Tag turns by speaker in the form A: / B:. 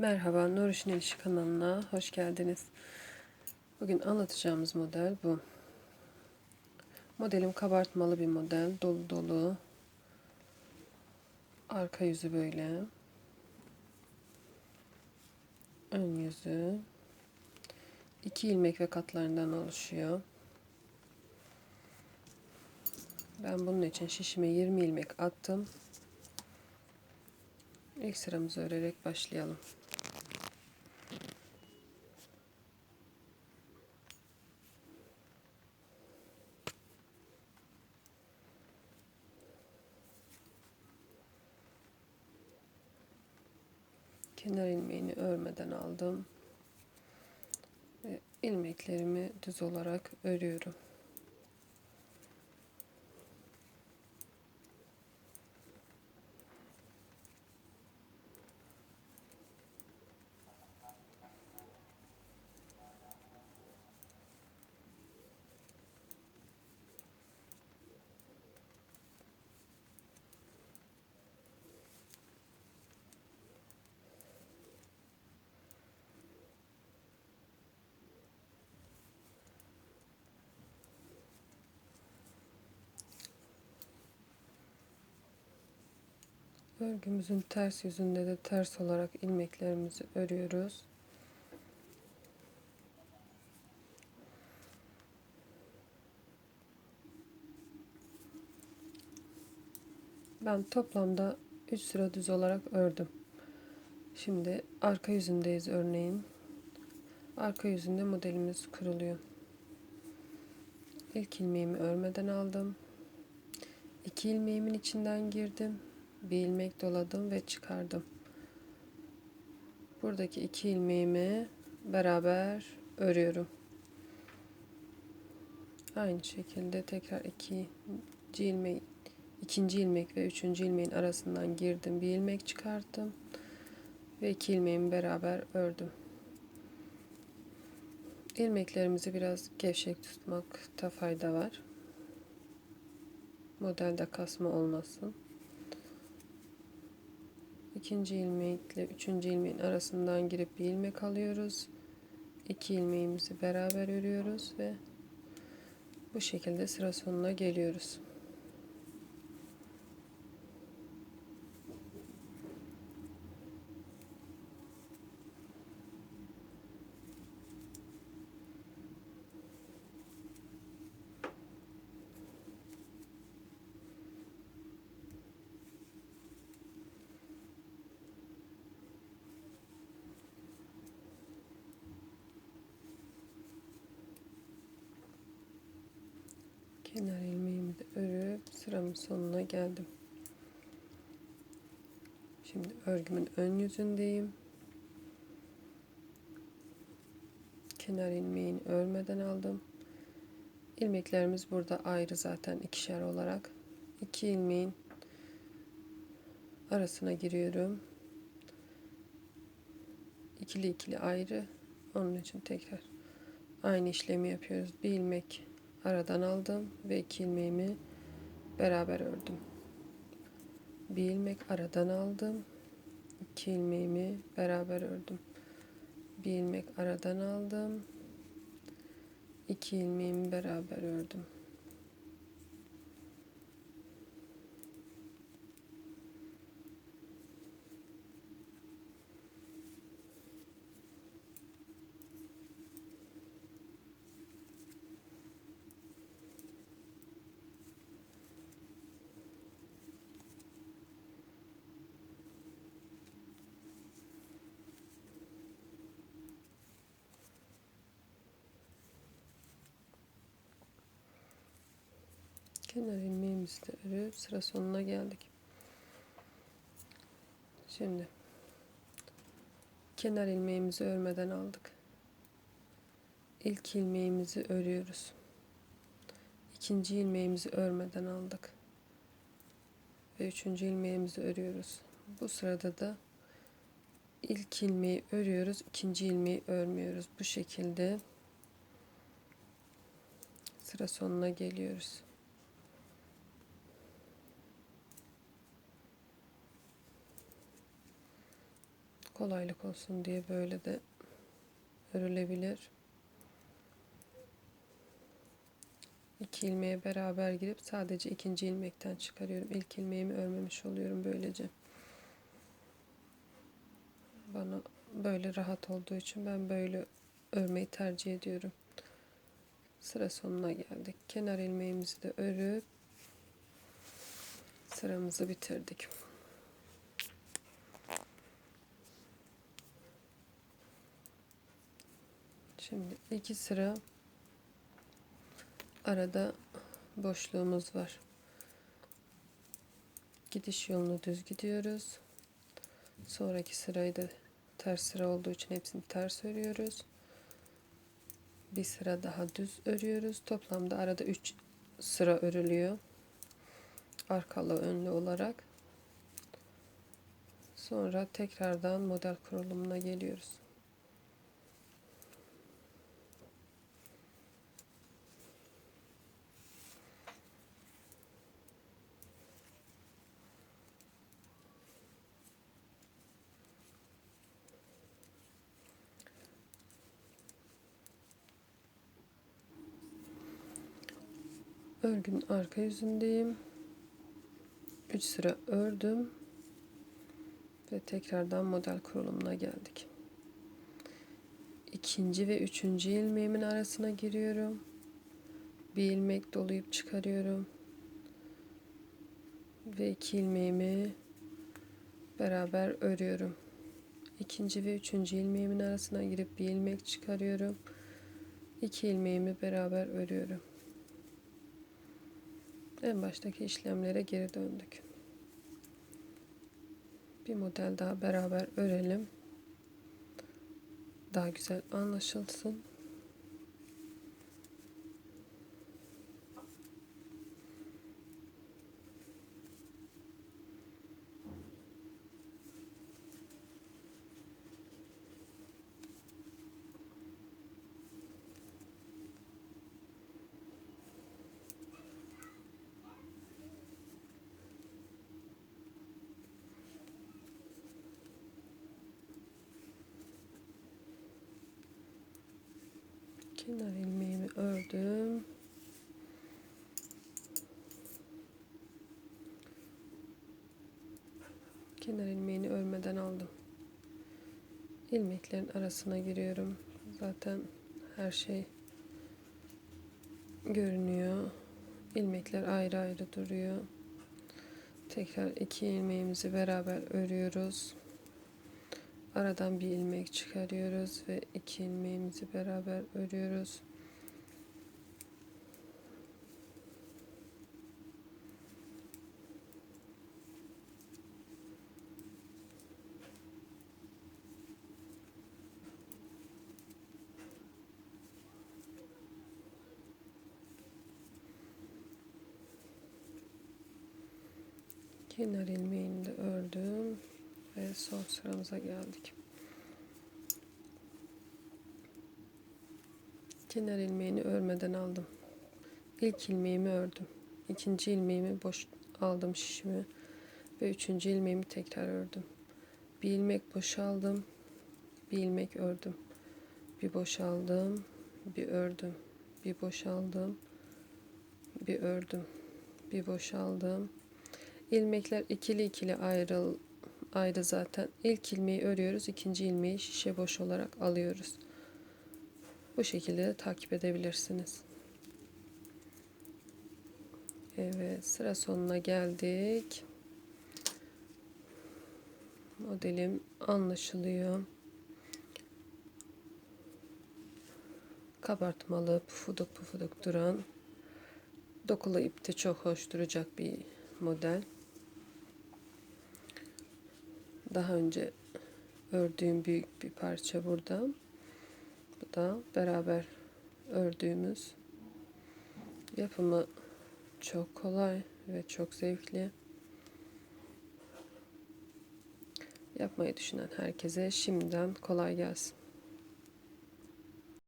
A: Merhaba, Nur İşin İlişki kanalına hoş geldiniz. Bugün anlatacağımız model bu. Modelim kabartmalı bir model, dolu dolu. Arka yüzü böyle. Ön yüzü. iki ilmek ve katlarından oluşuyor. Ben bunun için şişime 20 ilmek attım. İlk sıramızı örerek başlayalım. Kenar ilmeğini örmeden aldım ve ilmeklerimi düz olarak örüyorum. Örgümüzün ters yüzünde de ters olarak ilmeklerimizi örüyoruz. Ben toplamda 3 sıra düz olarak ördüm. Şimdi arka yüzündeyiz örneğin. Arka yüzünde modelimiz kuruluyor. İlk ilmeğimi örmeden aldım. İki ilmeğimin içinden girdim bir ilmek doladım ve çıkardım. Buradaki iki ilmeğimi beraber örüyorum. Aynı şekilde tekrar iki ilmek, ikinci ilmek ve üçüncü ilmeğin arasından girdim. Bir ilmek çıkarttım ve iki ilmeğimi beraber ördüm. İlmeklerimizi biraz gevşek tutmakta fayda var. Modelde kasma olmasın ikinci ilmekle üçüncü ilmeğin arasından girip bir ilmek alıyoruz. İki ilmeğimizi beraber örüyoruz ve bu şekilde sıra sonuna geliyoruz. Kenar ilmeğimi de örüp sıramın sonuna geldim. Şimdi örgümün ön yüzündeyim. Kenar ilmeğini örmeden aldım. İlmeklerimiz burada ayrı zaten ikişer olarak. İki ilmeğin arasına giriyorum. İkili ikili ayrı. Onun için tekrar aynı işlemi yapıyoruz. Bir ilmek aradan aldım ve iki ilmeğimi beraber ördüm. Bir ilmek aradan aldım. iki ilmeğimi beraber ördüm. Bir ilmek aradan aldım. iki ilmeğimi beraber ördüm. Kenar ilmeğimizi de örüp sıra sonuna geldik. Şimdi kenar ilmeğimizi örmeden aldık. İlk ilmeğimizi örüyoruz. İkinci ilmeğimizi örmeden aldık. Ve üçüncü ilmeğimizi örüyoruz. Bu sırada da ilk ilmeği örüyoruz, ikinci ilmeği örmüyoruz. Bu şekilde sıra sonuna geliyoruz. Kolaylık olsun diye böyle de örülebilir. İki ilmeğe beraber girip sadece ikinci ilmekten çıkarıyorum. İlk ilmeğimi örmemiş oluyorum böylece. Bana böyle rahat olduğu için ben böyle örmeyi tercih ediyorum. Sıra sonuna geldik. Kenar ilmeğimizi de örüp sıramızı bitirdik. Şimdi iki sıra arada boşluğumuz var. Gidiş yolunu düz gidiyoruz. Sonraki sırayı da ters sıra olduğu için hepsini ters örüyoruz. Bir sıra daha düz örüyoruz. Toplamda arada 3 sıra örülüyor. Arkalı önlü olarak. Sonra tekrardan model kurulumuna geliyoruz. Örgünün arka yüzündeyim. 3 sıra ördüm ve tekrardan model kurulumuna geldik. İkinci ve üçüncü ilmeğimin arasına giriyorum. Bir ilmek dolayıp çıkarıyorum. Ve iki ilmeğimi beraber örüyorum. İkinci ve üçüncü ilmeğimin arasına girip bir ilmek çıkarıyorum. İki ilmeğimi beraber örüyorum. En baştaki işlemlere geri döndük. Bir model daha beraber örelim. Daha güzel anlaşılsın. Kenar ilmeğimi ördüm. Kenar ilmeğini örmeden aldım. İlmeklerin arasına giriyorum. Zaten her şey görünüyor. İlmekler ayrı ayrı duruyor. Tekrar iki ilmeğimizi beraber örüyoruz. Aradan bir ilmek çıkarıyoruz ve iki ilmeğimizi beraber örüyoruz. kenar ilmeğini de ördüm ve son sıramıza geldik. Kenar ilmeğini örmeden aldım. İlk ilmeğimi ördüm. İkinci ilmeğimi boş aldım şişimi ve üçüncü ilmeğimi tekrar ördüm. Bir ilmek boşaldım. Bir ilmek ördüm. Bir boşaldım. Bir ördüm. Bir boşaldım. Bir ördüm. Bir boşaldım. İlmekler ikili ikili ayrıl ayrı zaten. İlk ilmeği örüyoruz. ikinci ilmeği şişe boş olarak alıyoruz. Bu şekilde de takip edebilirsiniz. Evet sıra sonuna geldik. Modelim anlaşılıyor. Kabartmalı pufuduk pufuduk duran dokulu ipte çok hoş duracak bir model. Daha önce ördüğüm büyük bir parça burada. Bu da beraber ördüğümüz yapımı çok kolay ve çok zevkli. Yapmayı düşünen herkese şimdiden kolay gelsin.